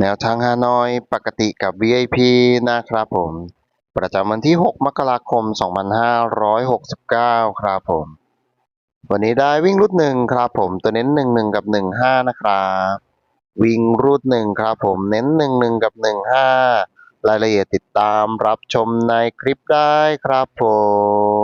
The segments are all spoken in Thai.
แนวทางฮานอยปกติกับ VIP นะครับผม ประจำวันที่ 6 มกราคม 2569 ครับผม วันนี้ได้วิ่งรูดหนึ่งครับผม ตัวเน้น 11 กับ 15 นะครับ วิ่งรูดหนึ่งครับผม เน้น 11 กับ 15 รายละเอียดติดตามรับชมในคลิปได้ครับผม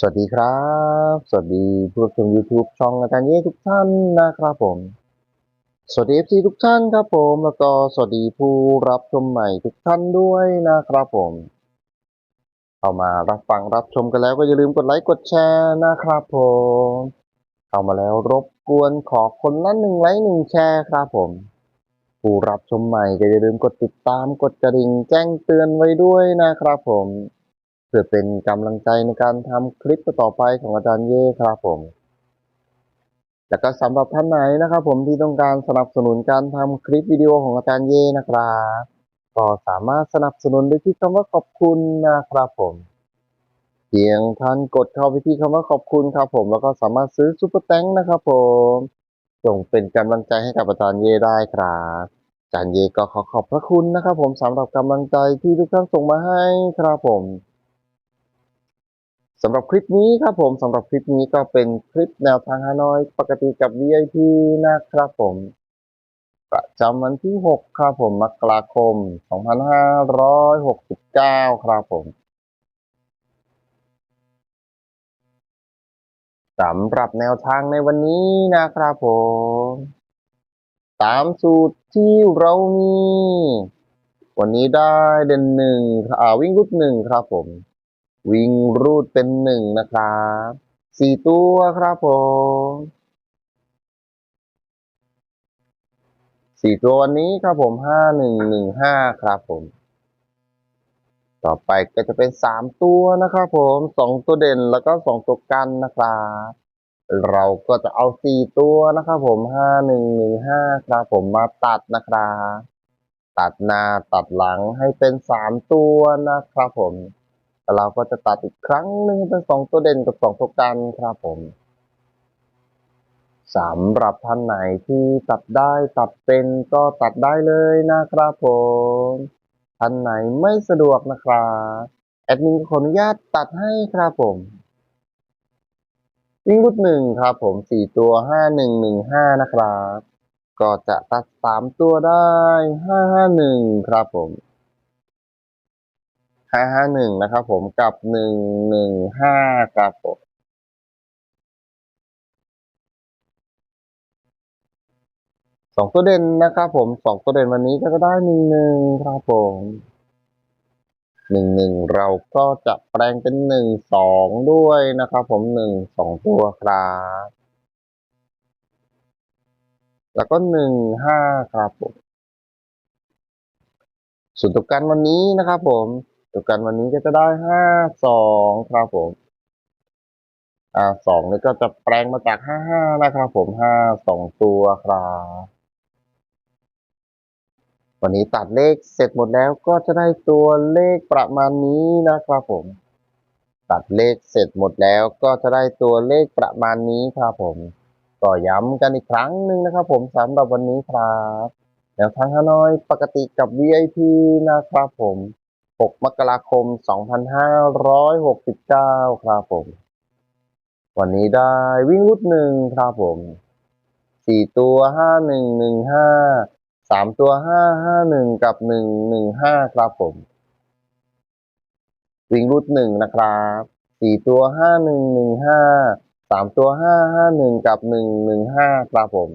สวัสดีครับ สวัสดีผู้ชม YouTube ช่องอาจารย์เย่ทุกท่านนะครับผม สวัสดี FC ทุกท่านครับผม แล้วก็สวัสดีผู้รับชมใหม่ทุกท่านด้วยนะครับผม เข้ามารับฟังรับชมกันแล้วก็อย่าลืมกดไลค์กดแชร์นะครับผม เข้ามาแล้วรบกวนขอคนละหนึ่งไลค์หนึ่งแชร์ครับผม ผู้รับชมใหม่ก็อย่าลืมกดติดตามกดกระดิ่งแจ้งเตือนไว้ด้วยนะครับผม พื่อเป็นกำลังใจในการทำคลิปต่อไปของอาจารย์เย่ครับผมแล้วก็สำหรับท่านไหนนะครับ ผมที่ต้องการสนับสนุนการทำคลิปวิดีโอของอาจารย์เย่นะครับก็สามารถสนับสนุนได้ที่คำว่าขอบคุณนะครับผมเพียงท่านกดเข้าไปที่คำว่าขอบคุณครับผมแล้วก็สามารถซื้อซุปเปอร์แตงนะครับผมส่งเป็นกำลังใจให้กับอาจารย์เย่ได้ครับอาจารย์เย่ก็ขอขอบพระคุณนะครับ ผมสำหรับกำลังใจที่ทุกท่านส่งมาให้ครับผม สำหรับคลิปนี้ครับผมสำหรับคลิปนี้ก็เป็นคลิปแนวทางฮานอยปกติกับ VIP นะครับผม ประจำวันที่ 6 ครับผมมกราคม 2569 ครับผมสำหรับแนวทางในวันนี้นะครับผม ตามสูตรที่เรามี วันนี้ได้เดนหนึ่งวิ่งรุดหนึ่งครับผม วิ่งรูดเป็นหนึ่งนะครับสี่ตัวครับผมสี่ตัววันนี้ครับผมห้าหนึ่งหนึ่งห้าครับผม ต่อไปก็จะเป็นสามตัวนะครับผมสองตัวเด่นแล้วก็สองตัวกันนะครับเราก็จะเอาสี่ตัวนะครับผมห้าหนึ่งหนึ่งห้าครับผมมาตัดนะครับตัดหน้าตัดหลังให้เป็นสามตัวนะครับผม แล้วเราก็จะตัดอีกครั้งหนึ่งเป็นสองตัวเด่นกับสองตัวกันครับผมสำหรับท่านไหนที่ตัดได้ตัดเป็นก็ตัดได้เลยนะครับผมท่านไหนไม่สะดวกนะครับแอดมินขออนุญาตตัดให้ครับผมวิ่งรุดหนึ่งครับผมสี่ตัวห้าหนึ่งหนึ่งห้านะครับ ก็จะตัดสามตัวได้ห้าห้าหนึ่งครับผม ห้าห้าหนึ่งนะครับผมกับหนึ่งหนึ่งห้าครับผมสองตัวเด่นนะครับผมสองตัวเด่นวันนี้ก็จะได้หนึ่งหนึ่งครับผมหนึ่งหนึ่งเราก็จะแปลงเป็นหนึ่งสองด้วยนะครับผมหนึ่งสองตัวครับแล้วก็หนึ่งห้าครับผมส่วนตัวกันวันนี้นะครับผม ตัวกันวันนี้ก็จะได้ห้าสองครับผมอ่าสองนี่ก็จะแปลงมาจากห้าห้านะครับผมห้าสองตัวครับวันนี้ตัดเลขเสร็จหมดแล้วก็จะได้ตัวเลขประมาณนี้นะครับผม ตัดเลขเสร็จหมดแล้วก็จะได้ตัวเลขประมาณนี้ครับผมก็ย้ำกันอีกครั้งหนึ่งนะครับผมสำหรับวันนี้ครับแนวทางฮานอยปกติกับ VIP นะครับผม 6 มกราคม 2569 ครับผม วันนี้ได้วิ่งรุดหนึ่งครับผม 4 ตัว 5115 3 ตัว 551 กับ 115 ครับผม วิ่งรุดหนึ่งนะครับ 4 ตัว 5115 3 ตัว 551 กับ 115 ครับผม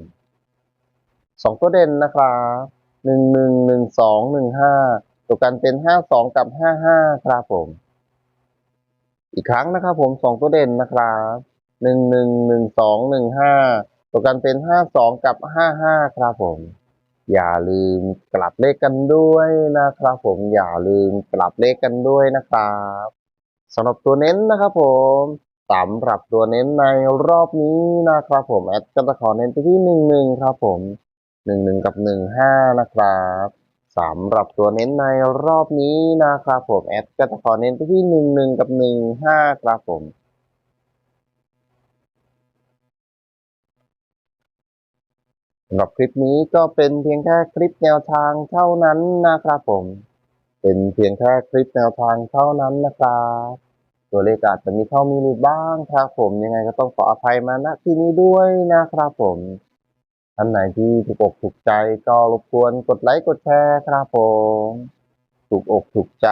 2 ตัวเด่นนะครับ 111215 ตัวกันเป็นห้าสองกับห้าห้าครับผม อีกครั้งนะครับผมสองตัวเด่นนะครับหนึ่งหนึ่งหนึ่งสองหนึ่งห้าตัวกันเป็นห้าสองกับห้าห้าครับผม อย่าลืมกลับเลขกันด้วยนะครับผมอย่าลืมกลับเลขกันด้วยนะครับสำหรับตัวเน้นนะครับผมสำหรับตัวเน้นในรอบนี้นะครับผมแอดก็จะขอเน้นไปที่หนึ่งหนึ่งครับผมหนึ่งหนึ่งกับหนึ่งห้านะครับ สำหรับตัวเน้นในรอบนี้นะครับผมแอดก็จะขอเน้นไปที่หนึ่งหนึ่งกับหนึ่งห้าครับผมสำหรับคลิปนี้ก็เป็นเพียงแค่คลิปแนวทางเท่านั้นนะครับผม เป็นเพียงแค่คลิปแนวทางเท่านั้นนะครับตัวเลขอาจจะมีเข้ามีหลุดบ้างครับผมยังไงก็ต้องขออภัยมาณที่นี้ด้วยนะครับผม ท่านไหนที่ถูกอกถูกใจก็รบกวนกดไลค์กดแชร์ครับผมถูกอกถูกใจ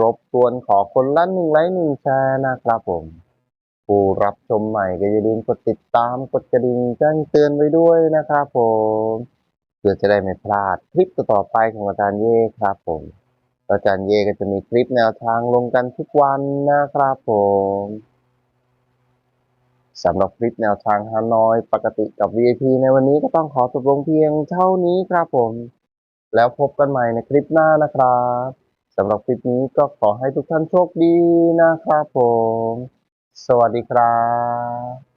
รบกวนขอคนละหนึ่งไลค์หนึ่งแชร์นะครับผม ผู้รับชมใหม่ก็อย่าลืมกดติดตามกดกระดิ่งแจ้งเตือนไว้ด้วยนะครับผมเพื่อจะได้ไม่พลาดคลิปต่อไปของอาจารย์เย่ครับผมอาจารย์เย่ก็จะมีคลิปแนวทางลงกันทุกวันนะครับผม สำหรับคลิปแนวทางฮานอยปกติกับ VIP ในวันนี้ก็ต้องขอจบลงเพียงเท่านี้ครับผม แล้วพบกันใหม่ในคลิปหน้านะครับสำหรับคลิปนี้ก็ขอให้ทุกท่านโชคดีนะครับผม สวัสดีครับ